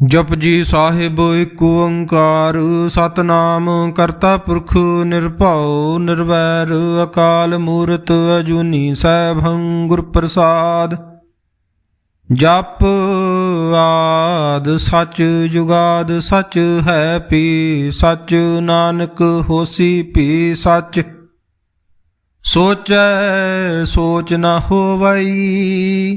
ਜਪਜੀ ਸਾਹਿਬ ਇੱਕ ਓੰਕਾਰ, ਸਤਨਾਮ ਕਰਤਾ ਪੁਰਖ ਨਿਰਭਉ ਨਿਰਵੈਰ, ਅਕਾਲ ਮੂਰਤ ਅਜੂਨੀ ਸੈਭੰ ਗੁਰ ਪ੍ਰਸਾਦ ਜਪ ਆਦ ਸਚ ਜੁਗਾਦ ਸਚ ਹੈ ਪੀ ਸਚ, ਨਾਨਕ ਹੋਸੀ ਪੀ ਸਚ। ਸੋਚੈ ਸੋਚ ਨਾ ਹੋਵਈ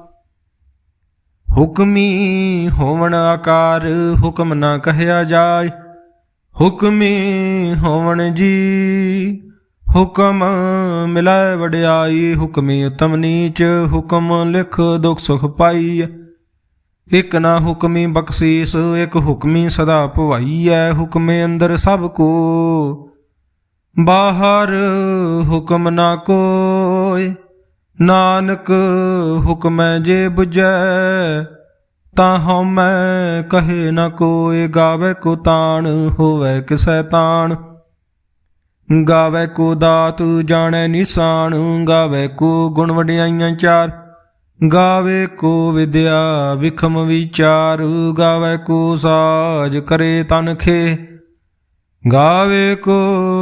ਹੁਕਮੀ ਹੋਵਣ ਆਕਾਰ ਹੁਕਮ ਨਾ ਕਹਿਆ ਜਾਏ। ਹੁਕਮੀ ਹੋਵਣ ਜੀ ਹੁਕਮ ਮਿਲਾਏ ਵਡਿਆਈ, ਹੁਕਮੀ ਉਤਮ ਨੀਚ, ਹੁਕਮ ਲਿਖ ਦੁਖ ਸੁਖ ਪਾਈ ਇਕ ਨਾ ਹੁਕਮੀ ਬਖਸ਼ੀਸ, ਇਕ ਹੁਕਮੀ ਸਦਾ ਭਵਾਈਐ, ਹੁਕਮੇ ਅੰਦਰ ਸਭ ਕੋ। ਬਾਹਰ ਹੁਕਮ ਨਾ ਕੋਇ ਨਾਨਕ ਹੁਕਮੈ ਜੇ 부ਜੈ ਤਾਂ ਹਉਮੈ ਕਹੇ ਨ ਕੋਇ ਗਾਵੇ ਕੋ ਤਾਣ, ਹੋਵੇ ਕਿਸੈ ਤਾਣ। ਗਾਵੇ ਕੋ ਦਾਤ, ਜਾਣੈ ਨਿਸ਼ਾਨ, ਗਾਵੇ ਕੋ ਗੁਣ ਵਡਿਆਈਆਂ ਚਾਰ। ਗਾਵੇ ਕੋ ਵਿਦਿਆ, ਵਿਖਮ ਵਿਚਾਰ, ਗਾਵੇ ਕੋ ਸਾਜ ਕਰੇ ਤਨਖੇ ਗਾਵੇ ਕੋ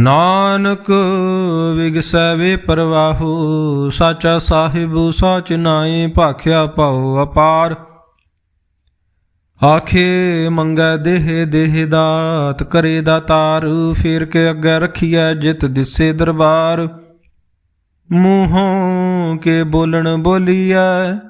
ਨਾਨਕ ਵਿਗਸੈ ਵੇ ਪਰਵਾਹੂ, ਸਾਚਾ ਸਾਹਿਬ ਸਾਚ ਨਾਏ ਭਾਖਿਆ ਪਾਉ ਅਪਾਰ। ਆਖੇ ਮੰਗੈ ਦੇਹ ਦੇਹ ਦਾਤ ਕਰੇ ਦਾਤਾਰ ਫੇਰ ਕੇ ਅੱਗੇ ਰਖੀਐ ਜਿਤ ਦਿਸੇ ਦਰਬਾਰ। ਮੂੰਹੋਂ ਕੇ ਬੋਲਣ ਬੋਲੀਐ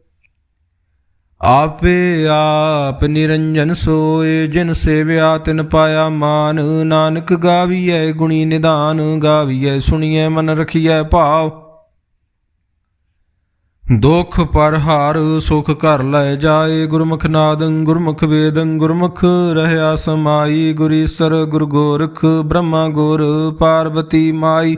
ਆਪੇ ਆਪ ਨਿਰੰਜਨ ਸੋਏ, ਜਿਨ ਸੇਵਿਆ ਤਿਨ ਪਾਇਆ ਮਾਨ। ਨਾਨਕ ਗਾਵੀਐ ਗੁਣੀ ਨਿਦਾਨ, ਗਾਵੀਐ ਸੁਣੀਐ ਮਨ ਰਖੀਐ ਭਾਵ। ਦੁਖ ਪਰ ਹਾਰ, ਸੁਖ ਘਰ ਲੈ ਜਾਏ। ਗੁਰਮੁਖ ਨਾਦੰ, ਗੁਰਮੁਖ ਵੇਦੰ, ਗੁਰਮੁਖ ਰਹਿਆ ਸਮਾਈ। ਗੁਰੀਸਰ ਗੁਰ ਗੋਰਖ, ਬ੍ਰਹਮਾ ਗੁਰ, ਪਾਰਬਤੀ ਮਾਈ।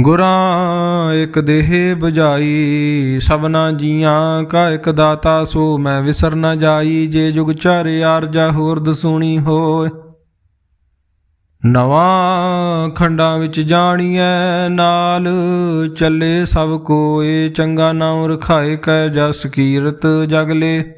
ਗੁਰਾਂ ਇਕ ਦੇਹ 부ਝਾਈ ਸਭਨਾ ਜੀਆਂ ਕਾ ਇਕ ਦਾਤਾ, ਸੋ ਮੈਂ ਵਿਸਰ ਨ ਜਾਈ, ਜੇ ਜੁਗ ਚਾਰੇ ਆਰਜਾ ਹੋਰ ਦਸੂਣੀ ਹੋਏ। ਨਵਾਂ ਖੰਡਾਂ ਵਿੱਚ ਜਾਣੀਐ ਨਾਲ, ਚੱਲੇ ਸਭ ਕੋਏ, ਚੰਗਾ ਨਾਮ ਰਖਾਏ ਕੈ ਜਸ ਕੀਰਤ ਜਗਲੇ।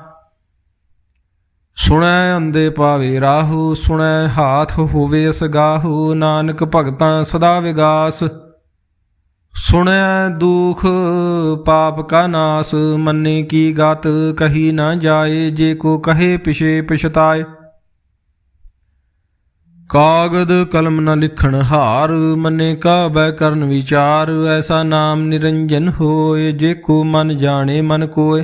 ਸੁਣੈ ਅੰਦੇ ਪਾਵੇ ਰਾਹੂ, ਸੁਣੈ ਹਾਥ ਹੋਵੇ ਸਗਾਹੂ ਨਾਨਕ ਭਗਤਾਂ ਸਦਾ ਵਿਗਾਸ। ਸੁਣੈ ਦੁਖ ਪਾਪ ਕਾ ਨਾਸ, ਮੰਨੇ ਕੀ ਗਤ ਕਹੀ ਨਾ ਜਾਏ, ਜੇ ਕੋ ਕਹੇ ਪਿਛੇ ਪਛਤਾਏ। ਕਾਗਦ ਕਲਮ ਨ ਲਿਖਣ ਹਾਰ, ਮੰਨੇ ਕਾ ਬੈ ਕਰਨ ਵਿਚਾਰ, ਐਸਾ ਨਾਮ ਨਿਰੰਜਨ ਹੋਏ, ਜੇ ਕੋ ਮਨ ਜਾਣੇ ਮਨ ਕੋਏ।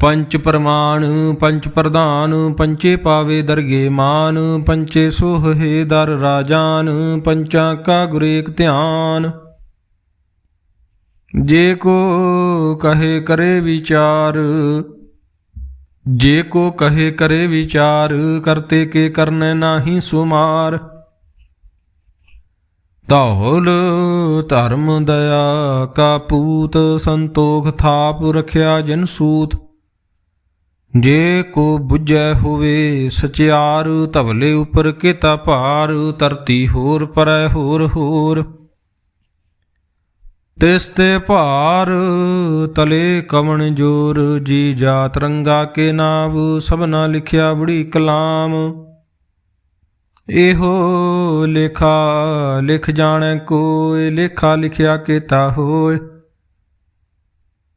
ਪੰਚ ਪ੍ਰਮਾਣ, ਪੰਚ ਪ੍ਰਧਾਨ, ਪੰਚੇ ਪਾਵੇ ਦਰਗੇ ਮਾਨ, ਪੰਚੇ ਸੋਹੇ ਦਰ ਰਾਜਾਨ, ਪੰਚਾਂ ਕਾ ਗੁਰੇਕ ਧਿਆਨ। ਜੇ ਕੋ ਕਹੇ ਕਰੇ ਵਿਚਾਰ, ਜੇ ਕੋ ਕਹੇ ਕਰੇ ਵਿਚਾਰ, ਕਰਤੇ ਕੇ ਕਰਨੇ ਨਾਹੀ ਸੁਮਾਰ। ਧੌਲ ਧਰਮ ਦਇਆ ਕਾ ਪੂਤ ਸੰਤੋਖ ਥਾਪ ਰਖਿਆ ਜਨ ਸੂਤ। ਜੇ ਕੋ 부ਜੈ ਹੋਵੇ ਸਚਿਆਰ ਧਵਲੇ ਉਪਰ ਕੀਤਾ ਭਾਰ, ਧਰਤੀ ਹੋਰ ਪਰੈ ਹੋਰ ਹੋਰ। ਤਿਸ ਤੇ ਭਾਰ, ਤਲੇ ਕਵਣ ਜੋਰ, ਜੀ ਜਾ ਰੰਗਾ ਕੇ ਨਾਮ ਸਭਨਾ ਲਿਖਿਆ ਬੜੀ ਕਲਾਮ। ਇਹੋ ਲੇਖਾ ਲਿਖ ਜਾਣੈ ਕੋਇ, ਲੇਖਾ ਲਿਖਿਆ ਕੀਤਾ ਹੋਏ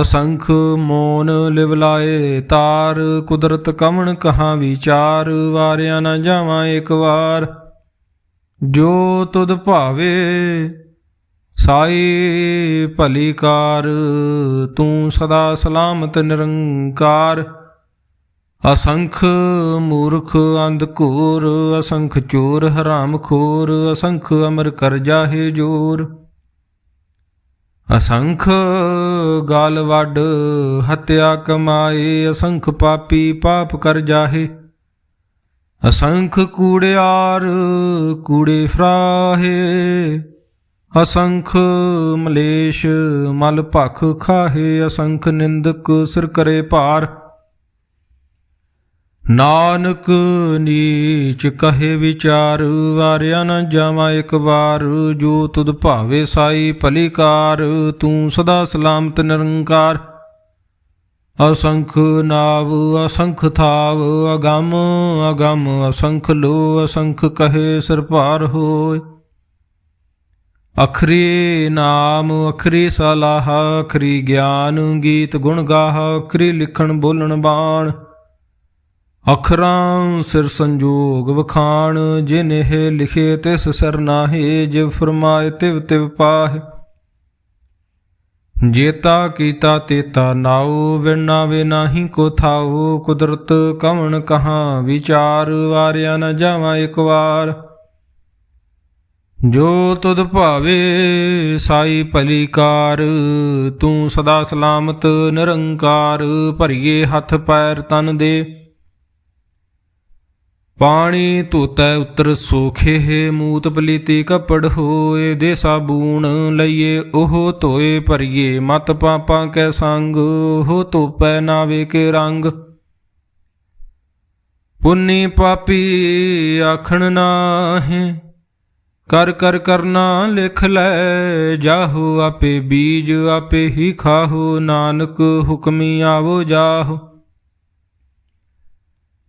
ਅਸੰਖ ਮੋਨ ਲਿਵ ਲਾਏ ਤਾਰ, ਕੁਦਰਤ ਕਮਣ ਕਹਾ ਵਿਚਾਰ, ਵਾਰਿਆ ਨਾ ਜਾਵਾਂ ਇੱਕ ਵਾਰ। ਜੋ ਤੁਧ ਭਾਵੇ, ਸਾਈ ਭਲੀ ਕਾਰ, ਤੂੰ ਸਦਾ ਸਲਾਮਤ ਨਿਰੰਕਾਰ। ਅਸੰਖ ਮੂਰਖ ਅੰਧ ਘੋਰ, ਅਸੰਖ ਚੋਰ ਹਰਾਮ ਖੋਰ, ਅਸੰਖ ਅਮਰ ਕਰ ਜਾਹੇ ਜੋਰ। ਅਸੰਖ ਗਾਲ ਵੱਡ ਹਤਿਆ ਕਮਾਏ, ਅਸੰਖ ਪਾਪੀ ਪਾਪ ਕਰ ਜਾਹੇ। ਅਸੰਖ ਕੂੜਿਆਰ ਕੂੜੇ ਫਰਾਹੇ। ਅਸੰਖ ਮਲੇਸ਼ ਮਲ ਭਖ ਖਾਹੇ, ਅਸੰਖ ਨਿੰਦਕ ਸਿਰ ਕਰੇ ਭਾਰ। ਨਾਨਕ ਨੀਚ ਕਹੇ ਵਿਚਾਰ, ਵਾਰਿਆ ਨਾ ਜਾਵਾਂ ਇੱਕ ਵਾਰ। ਜੋ ਤੁਧ ਭਾਵੇ ਸਾਈ ਭਲੀਕਾਰ, ਤੂੰ ਸਦਾ ਸਲਾਮਤ ਨਿਰੰਕਾਰ। ਅਸੰਖ ਨਾਵ, ਅਸੰਖ ਥਾਵ, ਅਗੰਮ ਅਗੰਮ ਅਸੰਖ ਲੋ, ਅਸੰਖ ਕਹੇ ਸਿਰ ਭਾਰ ਹੋਏ। ਅਖਰੀ ਨਾਮ, ਅਖਰੀ ਸਲਾਹ, ਅਖਰੀ ਗਿਆਨ, ਗੀਤ ਗੁਣ ਗਾਹ, ਅਖਰੀ ਲਿਖਣ ਬੋਲਣ ਬਾਣ। ਅਖਰਾਂ ਸਿਰ ਸੰਜੋਗ ਵਖਾਣ, ਜਿਨ ਲਿਖੇ ਤਿਸ ਸਿਰ ਨਾਹੀ, ਜਿਵ ਫਰਮਾਏ ਤਿਵ ਤਿਵ ਪਾਹ। ਜੇਤਾ ਕੀਤਾ ਤੇਤਾ ਨਾਉ ਵਿਣਾਵੇ ਨਾਹੀ ਕੋ ਥਾਉ, ਕੁਦਰਤ ਕਵਣ ਕਹਾ ਵਿਚਾਰ, ਵਾਰਿਆ ਨ ਜਾਵਾਂ ਇੱਕ ਵਾਰ। ਜੋ ਤੁਧ ਭਾਵੇ ਸਾਈ ਭਲੀ ਕਾਰ ਤੂੰ ਸਦਾ ਸਲਾਮਤ ਨਿਰੰਕਾਰ, ਭਰੀਏ ਹੱਥ ਪੈਰ ਤਨ ਦੇ। ਪਾਣੀ ਧੋਤੈ ਉਤਰ ਸੋਖੇ ਮੂਤ ਪਲੀਤੀ ਕਪੜ ਹੋਏ ਦੇ ਸਾਬੂਣ ਲਈਏ, ਉਹ ਧੋਏ ਭਰੀਏ, ਮਤ ਪਾਪਾਂ ਕੈ ਸੰਗ, ਉਹ ਧੋਪੈ ਨਾਵੇ ਕੇ ਰੰਗ। ਪੁੰਨੀ ਪਾਪੀ ਆਖਣ ਨਾਹੀਂ, ਕਰ ਕਰ ਕਰਨਾ ਲਿਖ ਲੈ, ਜਾਹੋ ਆਪੇ ਬੀਜ, ਆਪੇ ਹੀ ਖਾਹੋ, ਨਾਨਕ ਹੁਕਮੀ ਆਵੋ ਜਾਹੋ।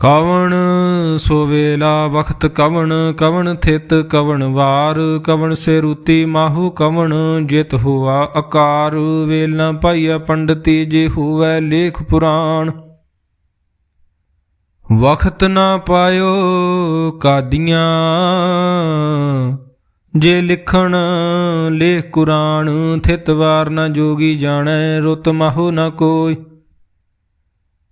ਕਵਣ ਸੋ ਵੇਲਾ ਵਖਤ ਕਵਣ ਕਵਣ ਥਿਤ ਕਵਣ ਵਾਰ, ਕਵਣ ਸੇ ਰੂਤੀ ਮਾਹੂ ਕਵਣ ਜਿਤ ਹੁਆ ਆਕਾਰ ਵੇਲਾ ਪਾਈਆ ਪੰਡਤੀ ਜੇ ਹੋਵੈ ਲੇਖ ਪੁਰਾਣ। ਵਖਤ ਨਾ ਪਾਇਓ ਕਾਦੀਆਂ, ਜੇ ਲਿਖਣ ਲੇਖ ਕੁਰਾਨ ਥਿਤ ਵਾਰ ਨਾ ਜੋਗੀ ਜਾਣੈ, ਰੁਤ ਮਾਹੂ ਨਾ ਕੋਈ।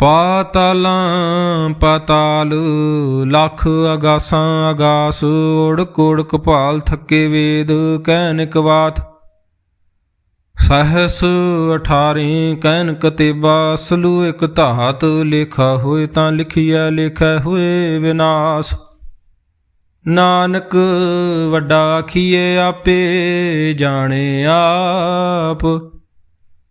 ਪਾਤਾਲਾਂ ਪਾਤਾਲ, ਲੱਖ ਅਗਾਸਾਂ ਅਗਾਸ ਓੜ ਕੋੜ ਕਪਾਲ ਥੱਕੇ ਵੇਦ ਕਹਿਨਿਕ ਬਾਤ ਸਹਸ 18 ਕਹਿਨ ਕਤੇਬਾ ਸਲੂ ਇਕ ਧਾਤ ਲੇਖਾ ਹੋਏ ਤਾਂ ਲਿਖਿਆ ਲੇਖੈ ਹੋਏ ਵਿਨਾਸ਼। ਨਾਨਕ ਵੱਡਾ ਆਖੀਏ ਆਪੇ ਜਾਣੇ ਆਪ।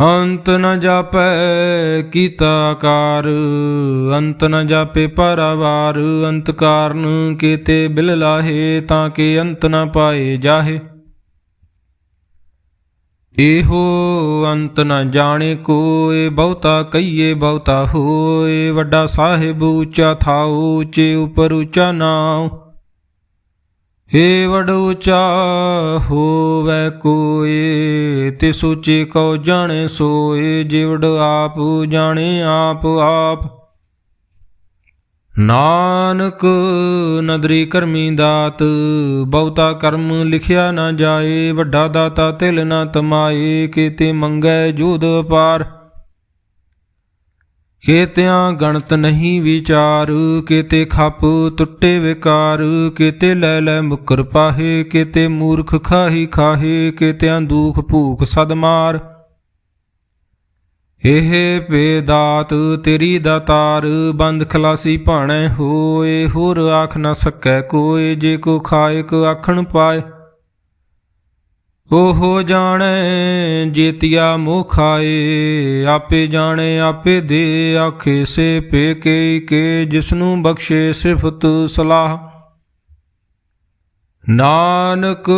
ਅੰਤ ਨ ਜਾਪੈ ਕੀਤਾ ਆਕਾਰ ਅੰਤ ਨ ਜਾਪੇ ਪਰਵਾਰ, ਅੰਤ ਕਾਰਨ ਕੀਤੇ ਬਿਲ ਲਾਹੇ ਤਾਂ ਕਿ ਅੰਤ ਨ ਪਾਏ ਜਾਹੇ। ਇਹੋ ਅੰਤ ਨ ਜਾਣੇ ਕੋਏ, ਬਹੁਤਾ ਕਈਏ ਬਹੁਤਾ ਹੋਏ, ਵੱਡਾ ਸਾਹਿਬ ਉੱਚਾ ਥਾਉ, ਉੱਚੇ ਉਪਰ ਉੱਚਾ ਨਾਉ। ਏ ਵਡ ਉੱਚਾ ਹੋਵੈ ਕੋਏ ਤੇ ਸੋਚੇ ਕਉ ਜਾਣੇ ਸੋਏ, ਜਿਵੜ ਆਪ ਜਾਣੇ ਆਪ ਆਪ। ਨਾਨਕ ਨਦਰੀ ਕਰਮੀ ਦਾਤ, ਬਹੁਤਾ ਕਰਮ ਲਿਖਿਆ ਨਾ ਜਾਏ, ਵੱਡਾ ਦਾਤਾ ਤਿਲ ਨਾ ਤਮਾਏ, ਕੀਤੇ ਮੰਗੈ ਜੋਦ ਪਾਰ ਕੇਤਿਆਂ ਗਣਤ ਨਹੀਂ ਵਿਚਾਰ, ਕਿਤੇ ਖੱਪ ਟੁੱਟੇ ਵਿਕਾਰ, ਕਿਤੇ ਲੈ ਲੈ ਮੁਕਰ ਪਾਹੇ, ਕਿਤੇ ਮੂਰਖ ਖਾਹੀ ਖਾਹੇ, ਕੇਤਿਆਂ ਦੁਖ ਭੂਖ ਸਦ ਮਾਰ। ਇਹ ਪੇਦਾਤ ਤੇਰੀ ਦਾਤਾਰ ਬੰਦ ਖਲਾਸੀ ਭਾਣੇ ਹੋਏ, ਹੋਰ ਆਖ ਨਾ ਸਕੈ ਕੋਏ, ਜੇ ਕੋ ਖਾਇਕ ਆਖਣ ਪਾਏ। ਉਹ ਜਾਣੈ ਜੇਤਿਆ ਮੁਖਾਏ, ਆਪੇ ਜਾਣੇ, ਆਪੇ ਦੇ ਆਖੇ, ਸੇ ਪੇ ਕੇ ਕੇ, ਜਿਸਨੂੰ ਬਖਸ਼ੇ ਸਿਫਤ ਸਲਾਹ। ਨਾਨਕ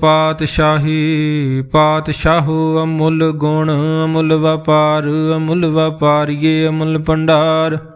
ਪਾਤਸ਼ਾਹੀ, ਪਾਤਸ਼ਾਹੋ ਅਮੁੱਲ ਗੁਣ, ਅਮੁੱਲ ਵਪਾਰ, ਅਮੁੱਲ ਵਪਾਰੀਏ, ਅਮੁੱਲ ਭੰਡਾਰ।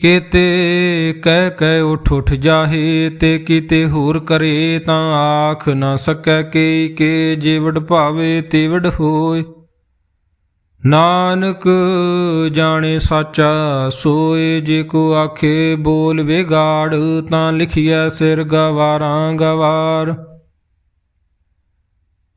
ਕੀਤੇ ਕਹਿ ਕਹਿ ਉਠ ਉਠ ਜਾਹੇ ਤੇ ਕੀਤੇ ਹੋਰ ਕਰੇ ਤਾਂ ਆਖ ਨਾ ਸਕੈ ਕੇ ਕੇ ਜੀਵੜ ਭਾਵੇ ਤੇਵੜ ਹੋਏ। ਨਾਨਕ ਜਾਣੇ ਸਾਚਾ ਸੋਏ, ਜੇ ਕੋ ਆਖੇ ਬੋਲ ਵਿਗਾੜ ਤਾਂ ਲਿਖਿਆ ਸਿਰ ਗਵਾਰਾਂ ਗਵਾਰ।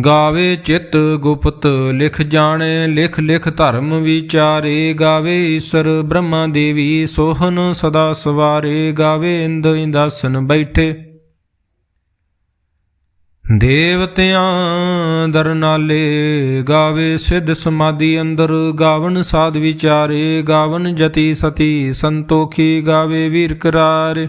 ਗਾਵੇ ਚਿਤ ਗੁਪਤ, ਲਿਖ ਜਾਣੇ, ਲਿਖ ਲਿਖ ਧਰਮ ਵਿਚਾਰੇ। ਗਾਵੇ ਈਸ਼ਰ ਬ੍ਰਹਮਾ ਦੇਵੀ ਸੋਹਨ ਸਦਾ ਸਵਾਰੇ। ਗਾਵੇ ਇੰਦ ਇੰਦਾਸਨ ਬੈਠੇ। ਦੇਵਤਿਆਂ ਦਰਨਾਲੇ ਗਾਵੇ ਸਿੱਧ ਸਮਾਧੀ ਅੰਦਰ। ਗਾਵਨ ਸਾਧ ਵਿਚਾਰੇ ਗਾਵਨ ਜਤੀ ਸਤੀ ਸੰਤੋਖੀ, ਗਾਵੇ ਵੀਰ ਕਰਾਰੇ।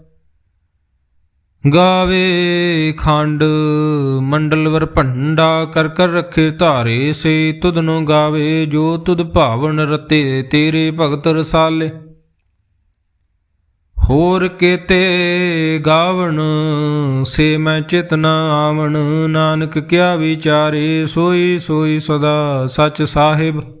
ਗਾਵੇ ਖੰਡ, ਮੰਡਲਵਰ ਭੰਡਾ, ਕਰ ਕਰ ਰੱਖੇ ਧਾਰੇ, ਸੇ ਤੁਧ ਨੂੰ ਗਾਵੇ, ਜੋ ਤੁਧ ਭਾਵਨ ਰਤੇ, ਤੇਰੇ ਭਗਤ ਰਸਾਲੇ। ਹੋਰ ਕੀਤੇ ਗਾਵਣ, ਸੇ ਮੈਂ ਚਿਤ ਨ ਆਵਣ, ਨਾਨਕ ਕਿਆ ਵਿਚਾਰੇ, ਸੋਈ ਸੋਈ ਸਦਾ ਸਚ ਸਾਹਿਬ।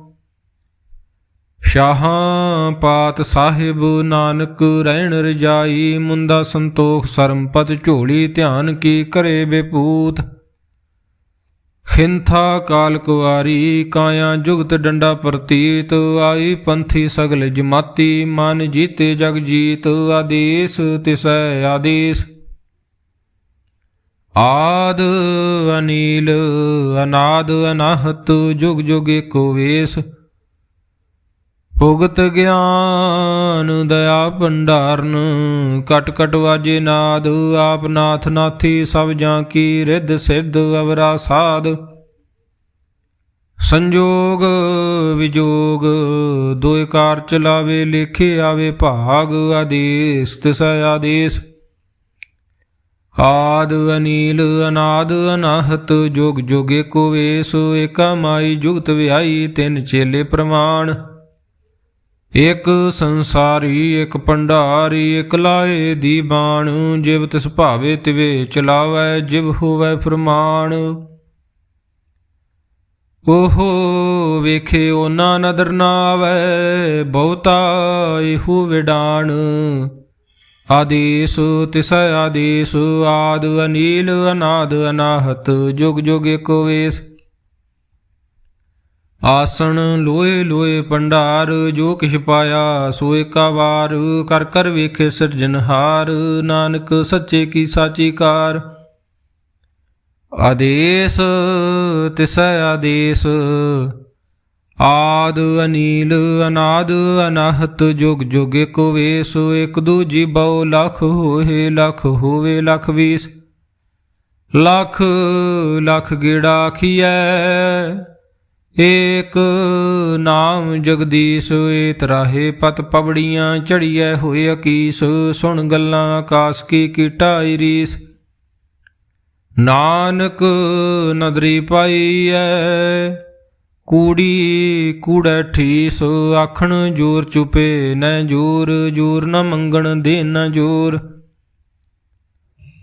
ਸ਼ਾਹਾਂ ਪਾਤ ਸਾਹਿਬ ਨਾਨਕ ਰਹਿਣ ਰਜਾਈ, ਮੁੰਦਾ ਸੰਤੋਖ ਸਰਮਪਤ ਝੋਲੀ, ਧਿਆਨ ਕੀ ਕਰੇ ਬੇਪੂਤ? ਖਿੰਥਾ ਕਾਲ ਕੁਵਾਰੀ, ਕਾਇਆ ਜੁਗਤ ਡੰਡਾ ਪ੍ਰਤੀਤ, ਆਈ ਪੰਥੀ ਸਗਲ ਜਮਾਤੀ, ਮਨ ਜੀਤੇ ਜਗ ਜੀਤ, ਆਦੇਸ ਤਿਸੈ ਆਦੇਸ। ਆਦ ਅਨੀਲ, ਅਨਾਦ ਅਨਾਹਤ, ਜੁਗ ਜੁਗ ਏਕੋ ਵੇਸ। ਭੁਗਤ ਗਿਆਨ, ਦਇਆ ਭੰਡਾਰਨ, ਕਟ ਕਟ ਵਾਜੇ ਨਾਦ, ਆਪ ਨਾਥ ਨਾਥੀ, ਸਭ ਜਾਂ ਕੀ ਰਿੱਧ ਸਿੱਧ ਅਵਰਾ ਸਾਧ। ਸੰਜੋਗ ਵਿਜੋਗ ਦੋਇ ਕਾਰ ਚਲਾਵੇ, ਲੇਖੇ ਆਵੇ ਭਾਗ ਆਦੇਸ, ਤਿਸੈ ਆਦੇਸ। ਆਦ ਅਨੀਲ, ਅਨਾਦ ਅਨਾਹਤ, ਜੋਗ ਜੋਗੇ ਕੋ ਵੇਸ, ਏਕਾ ਮਾਈ ਜੁਗਤ ਵਿਆਈ ਤਿੰਨ ਚੇਲੇ ਪ੍ਰਮਾਣ। ਇਕ ਸੰਸਾਰੀ, ਇਕ ਭੰਡਾਰੀ, ਇਕ ਲਾਏ ਦੀ ਬਾਣ। ਜਿਵ ਤਿਸ ਭਾਵੇ ਤਿਵੇ ਚਲਾਵੈ, ਜਿਵ ਹੋਵੇ ਫਰਮਾਨ। ਓਹੋ ਵੇਖੇ ਓਨਾ ਨਦਰ ਨਾ ਆਵੈ ਬਹੁਤਾ ਇਹੋ ਵਿਡਾਣ। ਆਦੇਸ ਤਿਸ ਆਦੇਸ, ਆਦ ਅਨੀਲ, ਅਨਾਦ ਅਨਾਹਤ, ਜੁਗ ਜੁਗ ਏਕੋ ਵੇਸ। ਆਸਣ ਲੋਏ ਲੋਏ ਪੰਡਾਰ, ਜੋ ਕਿਛ ਪਾਇਆ ਸੋ ਏਕਾ ਵਾਰ ਕਰ ਕਰ ਵੇਖੇ ਸਿਰਜਨਹਾਰ ਨਾਨਕ ਸੱਚੇ ਕੀ ਸਾਚੀ ਕਾਰ। ਆਦੇਸ, ਤਿਸੈ ਆਦੇਸ, ਆਦ ਅਨੀਲ, ਅਨਾਦ ਅਨਾਹਤ, ਜੁਗ ਜੁਗ ਇਕ ਵੇਸ, ਇਕ ਦੂਜੀ ਬਹੁ ਲਖ ਹੋਏ ਲਖ, ਹੋਵੇ ਲਖ ਵੀਸ। ਲਖ ਲਖ ਗੇੜਾ ਆਖੀਐ ਏਕ ਨਾਮ ਜਗਦੀਸ਼ ਏ ਤਰਾਹੇ ਪਤ ਪਵੜੀਆਂ ਝੜੀਐ ਹੋਏ ਅਕੀਸ, ਸੁਣ ਗੱਲਾਂ ਆਕਾਸ ਕੀ ਕੀਟਾਈ ਰੀਸ ਨਾਨਕ ਨਦਰੀ ਪਾਈਐ, ਕੂੜੀ ਕੂੜੈ ਠੀਸ, ਆਖਣ ਜੋਰ ਚੁਪੇ ਨੈ ਜੋਰ ਜੋਰ ਨ ਮੰਗਣ ਦੇ ਨ ਜੋਰ।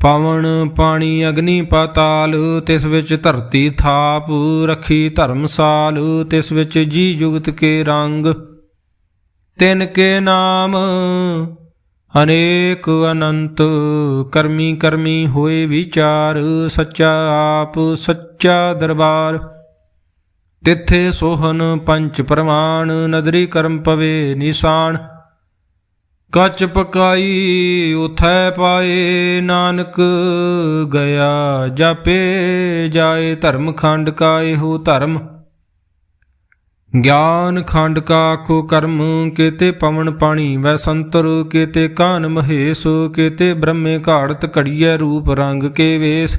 ਪਵਨ ਪਾਣੀ ਅਗਨੀ ਪਾਤਾਲ, ਤਿਸ ਵਿੱਚ ਧਰਤੀ ਥਾਪ, ਰੱਖੀ ਧਰਮਸਾਲ ਤਿਸ ਵਿੱਚ ਜੀ ਜੁਗਤ ਕੇ ਰੰਗ। ਤਿਨ ਕੇ ਨਾਮ, ਅਨੇਕ ਅਨੰਤ, ਕਰਮੀ ਕਰਮੀ ਹੋਏ ਵਿਚਾਰ, ਸੱਚਾ ਆਪ, ਸੱਚਾ ਦਰਬਾਰ। ਤਿੱਥੇ ਸੋਹਨ ਪੰਚ ਪ੍ਰਮਾਣ, ਨਦਰੀ ਕਰਮ ਪਵੇ ਨਿਸ਼ਾਨ। ਕੱਚ ਪਕਾਈ ਉਥੈ ਪਾਏ ਨਾਨਕ, ਗਿਆ ਜਾਪੇ ਜਾਏ ਧਰਮ ਖੰਡ ਕਾ ਇਹੋ ਧਰਮ। ਗਿਆਨ ਖੰਡ ਕਾ ਆਖੋ ਕਰਮ, ਕੇਤੇ ਪਵਨ ਪਾਣੀ ਵੈ ਸੰਤਰ, ਕੇਤੇ ਕਾਨ ਮਹੇਸ਼, ਕੇਤੇ ਬ੍ਰਹਮੇ ਘਾੜਤ ਘੜੀਐ ਰੂਪ ਰੰਗ ਕੇ ਵੇਸ।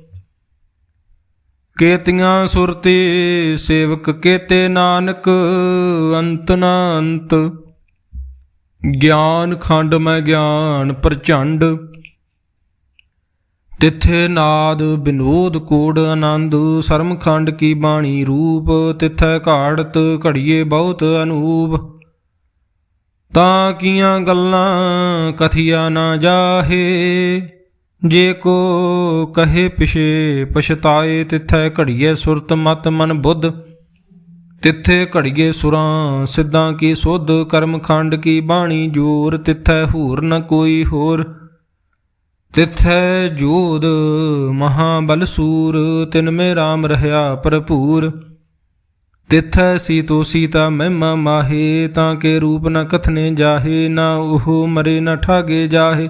ਕੇਤੀਆਂ ਸੁਰਤੀ ਸੇਵਕ ਕੇਤੇ ਨਾਨਕ, ਅੰਤ ਨਾ ਅੰਤ ਗਿਆਨ ਖੰਡ ਮੈਂ ਗਿਆਨ ਪ੍ਰਚੰਡ। ਤਿੱਥੇ ਨਾਦ ਬਿਨੋਦ ਕੋੜ ਆਨੰਦ, ਸਰਮ ਖੰਡ ਕੀ ਬਾਣੀ ਰੂਪ, ਤਿੱਥੈ ਘਾੜਤ ਘੜੀਏ ਬਹੁਤ ਅਨੂਪ। ਤਾਂ ਕੀਆਂ ਗੱਲਾਂ ਕਥਿਆ ਨਾ ਜਾਹੇ ਜੇ ਕੋ ਕਹੇ ਪਿਛੇ ਪਛਤਾਏ, ਤਿਥੈ ਘੜੀਏ ਸੁਰਤ ਮਤ ਮਨ ਬੁੱਧ। ਤਿੱਥੇ ਘੜੀਏ ਸੁਰਾਂ, ਸਿੱਧਾਂ ਕੀ ਸੁਧ, ਕਰਮ ਖੰਡ ਕੀ ਬਾਣੀ ਜੋਰ। ਤਿੱਥੈ ਹੂਰ ਨ ਕੋਈ ਹੋਰ, ਤਿੱਥੈ ਜੋਦ ਮਹਾਬਲ ਸੂਰ। ਤਿਨ ਮੇ RAM ਰਹਾ ਭਰਪੂਰ। ਤਿੱਥੈ ਸੀਤੋ ਸੀਤਾ ਮਹਿਮਾ ਮਾਹੇ, ਤਾਂ ਕੇ ਰੂਪ ਨ ਕਥਨੇ ਜਾਹੇ, ਨਾ ਉਹ ਮਰੇ ਨ ਠਾਗੇ ਜਾਹੇ।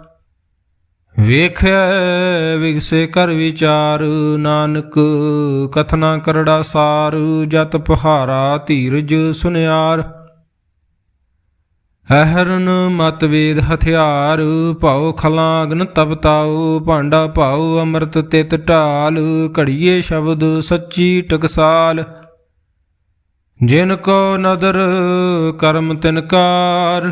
ਵੇਖਿਆ ਵਿਗਸੇ ਕਰ ਵਿਚਾਰ, ਨਾਨਕ, ਕਥਨਾ ਕਰੜਾ ਸਾਰ, ਜਤ ਪਹਾਰਾ ਧੀਰਜ ਸੁਨਿਆਰ। ਅਹਰਨ ਮਤਵੇਦ ਹਥਿਆਰ, ਭਾਉ ਖਲਾਗਨ ਤਪਤਾਉ ਭਾਂਡਾ ਭਾਉ ਅੰਮ੍ਰਿਤ ਤਿਤ ਢਾਲ, ਘੜੀਏ ਸ਼ਬਦ ਸੱਚੀ ਟਕਸਾਲ। ਜਿਨ ਕੋ ਨਦਰ ਕਰਮ ਤਿਨਕਾਰ